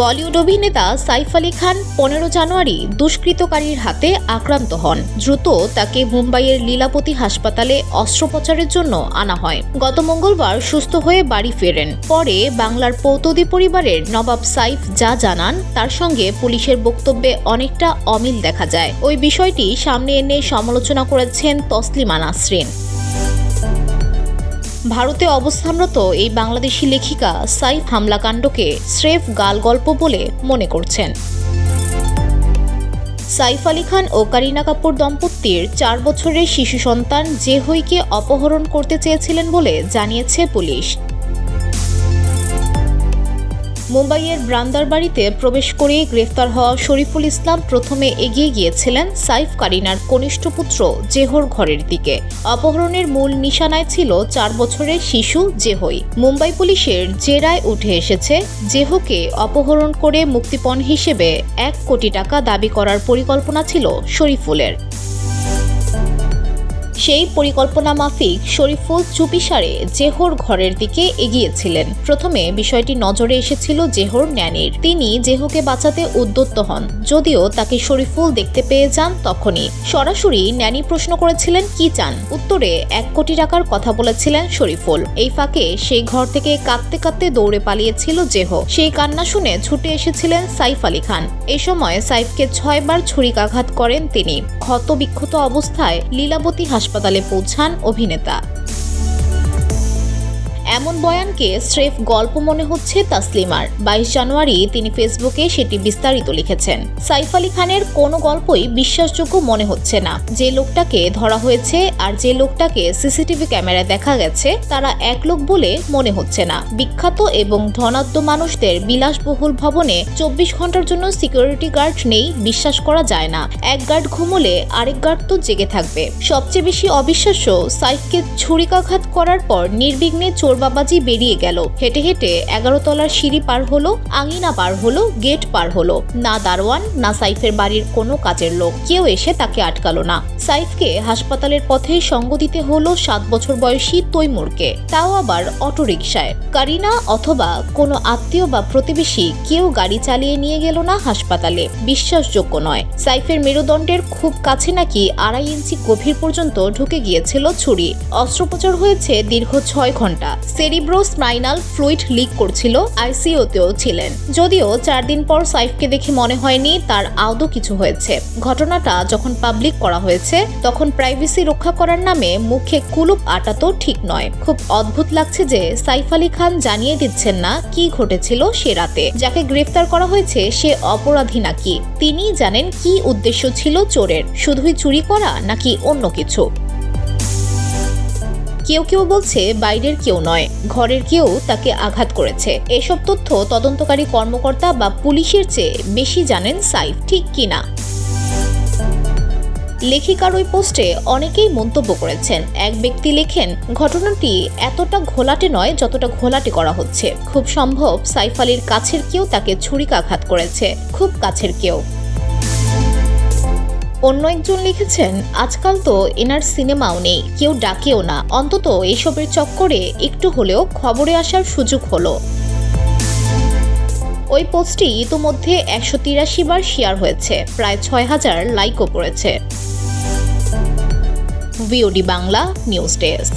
বলিউড অভিনেতা সাইফ আলী খান পনেরো জানুয়ারি দুষ্কৃতকারীর হাতে আক্রান্ত হন। দ্রুত তাকে মুম্বাইয়ের লীলাপতি হাসপাতালে অস্ত্রোপচারের জন্য আনা হয়। গত মঙ্গলবার সুস্থ হয়ে বাড়ি ফেরেন। পরে বাংলার পৌতদি পরিবারের নবাব সাইফ যা জানান, তার সঙ্গে পুলিশের বক্তব্যে অনেকটা অমিল দেখা যায়। ওই বিষয়টি সামনে এনে সমালোচনা করেছেন তসলিমা নাসরিন। ভারতে অবস্থানরত এই বাংলাদেশি লেখিকা সাইফ হামলাকাণ্ডকে স্রেফ গাল গল্প বলে মনে করছেন। সাইফ আলী খান ও কারিনা কাপুর দম্পতির চার বছরের শিশু সন্তান জেহইকে অপহরণ করতে চেয়েছিলেন বলে জানিয়েছে পুলিশ। মুম্বাইয়ের ব্রান্দার বাড়িতে প্রবেশ করে গ্রেফতার হওয়া শরীফুল ইসলাম প্রথমে এগিয়ে গিয়েছিলেন সাইফ কারিনার কনিষ্ঠ পুত্র জেহর ঘরের দিকে। অপহরণের মূল নিশানায় ছিল চার বছরের শিশু জেহই। মুম্বাই পুলিশের জেরায় উঠে এসেছে জেহকে অপহরণ করে মুক্তিপণ হিসেবে এক কোটি টাকা দাবি করার পরিকল্পনা ছিল শরীফুলের। সেই পরিকল্পনা মাফিক শরীফুল চুপিসারে জেহর ঘরের দিকে এগিয়েছিলেন। প্রথমে বিষয়টি নজরে এসেছিল জেহর ন্যানির। তিনি জেহকে বাঁচাতে উদ্যত হন। যদিও তাকে শরীফুল দেখতে পেয়ে যান তখনই। সরাসরি ন্যানি প্রশ্ন করেছিলেন, কি চান? উত্তরে, এক কোটি টাকার কথা বলেছিলেন শরীফুল। এই ফাঁকে সেই ঘর থেকে কাঁদতে কাঁদতে দৌড়ে পালিয়েছিল জেহ। সেই কান্না শুনে ছুটে এসেছিলেন সাইফ আলী খান। এ সময় সাইফকে ছয়বার ছুরিকাঘাত করেন তিনি। ক্ষত বিক্ষত অবস্থায় লীলাবতী হাসপাতালে পৌঁছান অভিনেতা। এমন বয়ানকে স্রেফ গল্প মনে হচ্ছে তাসলিমার। বাইশ জানুয়ারি তিনি ফেসবুকে সেটি বিস্তারিত লিখেছেন। সাইফ আলী খানের কোনো গল্পই বিশ্বাসযোগ্য মনে হচ্ছে না। যে লোকটাকে ধরা হয়েছে আর যে লোকটাকে সিসিটিভি ক্যামেরায় দেখা গেছে, তারা এক লোক বলে মনে হচ্ছে না। বিখ্যাত এবং ধনাঢ্য মানুষদের বিলাসবহুল ভবনে চব্বিশ ঘণ্টার জন্য সিকিউরিটি গার্ড নেই বিশ্বাস করা যায় না। এক গার্ড ঘুমোলে আরেক গার্ড তো জেগে থাকবে। সবচেয়ে বেশি অবিশ্বাস্য সাইফকে ছুরিকাঘাত করার পর নির্বিঘ্নে চোরবাবাজি বেরিয়ে গেল। হেঁটে হেঁটে এগারো তলার সিঁড়ি পার হলো, আঙিনা পার হলো, গেট পার হলো। না দারোয়ান, না সাইফের বাড়ির কোনো কাজের লোক। কেউ এসে তাকে আটকালো না। সাইফকে হাসপাতালের পথে সঙ্গ দিতে হলো সাত বছর বয়সী তৈমুরকে। তাও আবার অটোরিকশায়। কারিনা অথবা কোনো আত্মীয় বা প্রতিবেশী কেউ গাড়ি চালিয়ে নিয়ে গেল না হাসপাতালে। বিশ্বাসযোগ্য নয়। সাইফের মেরুদণ্ডের খুব কাছে নাকি আড়াই ইঞ্চি গভীর পর্যন্ত ঢুকে গিয়েছিল ছুরি। অস্ত্রোপচার হয়েছে দীর্ঘ ছয় ঘণ্টা। সেরিব্রো স্পাইনাল ফ্লুইড লিক করছিল আইসিইউতেও ছিলেন। যদিও চার দিন পর সাইফকে দেখে মনে হয়নি তার আদৌ কিছু হয়েছে। ঘটনাটা যখন পাবলিক করা হয়েছে, তখন প্রাইভেসি রক্ষা করার নামে মুখে কুলুপ আটা তো ঠিক নয়। খুব অদ্ভুত লাগছে যে সাইফ আলী খান জানিয়ে দিচ্ছেন না কি ঘটেছিল সে রাতে। যাকে গ্রেফতার করা হয়েছে সে অপরাধী নাকি? তিনিই জানেন কি উদ্দেশ্য ছিল চোরের। শুধুই চুরি করা নাকি অন্য কিছু? কেউ কেউ বলছে বাইরের কেউ নয়, ঘরের কেউ তাকে আঘাত করেছে। এসব তথ্য তদন্তকারী কর্মকর্তা বা পুলিশের চেয়ে বেশি জানেন সাইফ, ঠিক কিনা লেখিকার ওই পোস্টে অনেকেই মন্তব্য করেছেন। এক ব্যক্তি লেখেন, ঘটনাটি এতটা ঘোলাটে নয় যতটা ঘোলাটে করা হচ্ছে। খুব সম্ভব সাইফ আলীর কাছের কেউ তাকে ছুরিকাঘাত করেছে। খুব কাছের কেউ। অন্য একজন লিখেছেন, আজকাল তো এনার সিনেমাও নেই, কেউ ডাকেও না। অন্তত এসবের চক্করে একটু হলেও খবরে আসার সুযোগ হলো। ওই পোস্টটি ইতোমধ্যে একশো তিরাশি বার শেয়ার হয়েছে, প্রায় ছয় হাজার লাইকও পড়েছে। VOD Bangla news desk.